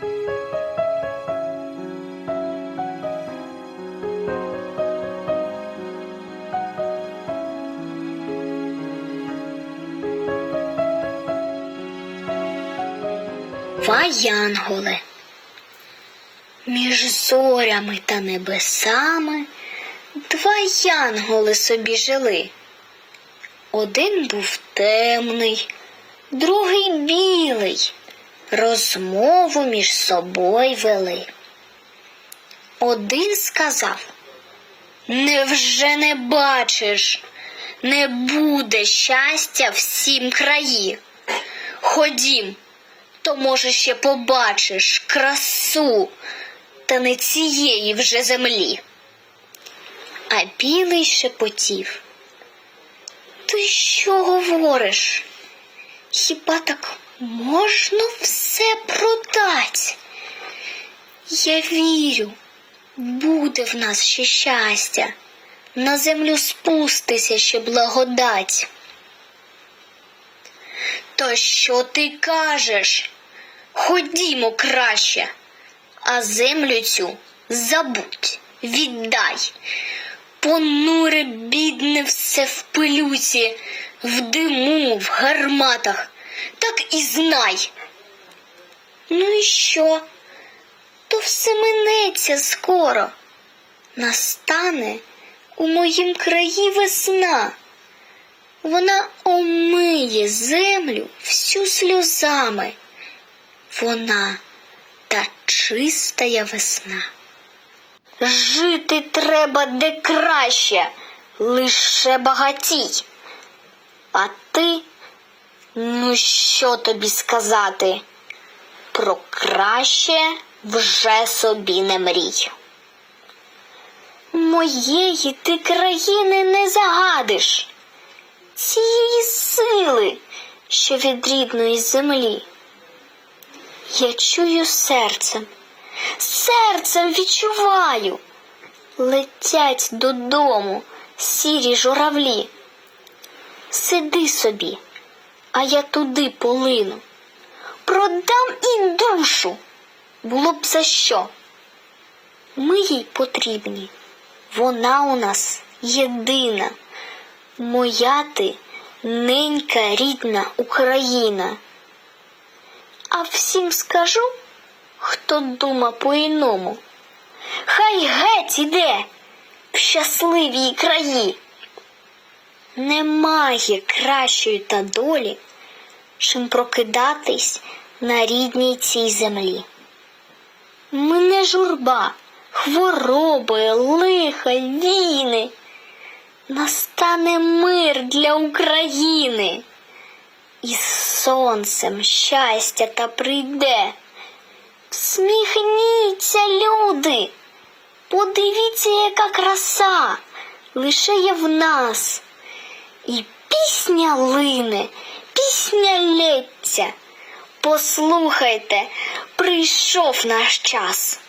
Два янголи. Між зорями та небесами два янголи собі жили. Один був темний, другий білий. Розмову між собою вели. Один сказав Невже не бачиш, не буде щастя всім краї. Ходім, то може ще побачиш красу, та не цієї вже землі. А білий шепотів. Ти що говориш? Хіба так можна все продать? Я вірю, буде в нас ще щастя, на землю спустися ще благодать. То що ти кажеш? Ходімо краще, а землю цю забудь, віддай. Понуре, бідне все в пилюці, в диму, в гарматах, так і знай. Ну і що? То все минеться скоро. Настане у моїм краї весна. Вона омиє землю всю сльозами. Вона та чистая весна. Жити треба де краще, лише багатій. А ти, ну що тобі сказати? Про краще вже собі не мрій. Моєї ти країни не загадиш, цієї сили, що від рідної землі. Я чую серцем, серцем відчуваю, летять додому сірі журавлі. Сиди собі, а я туди полину. Продам і душу. Було б за що. Ми їй потрібні. Вона у нас єдина. Моя ти ненька рідна Україна. А всім скажу, хто дума по-іному. Хай геть іде в щасливій краї. Немає кращої та долі, чим прокидатись на рідній цій землі. Мене журба, хвороби, лиха, війни. Настане мир для України. І з сонцем щастя та прийде. Всміхніться, люди, подивіться, яка краса лише є в нас. І пісня лине, пісня лється. Послухайте, прийшов наш час.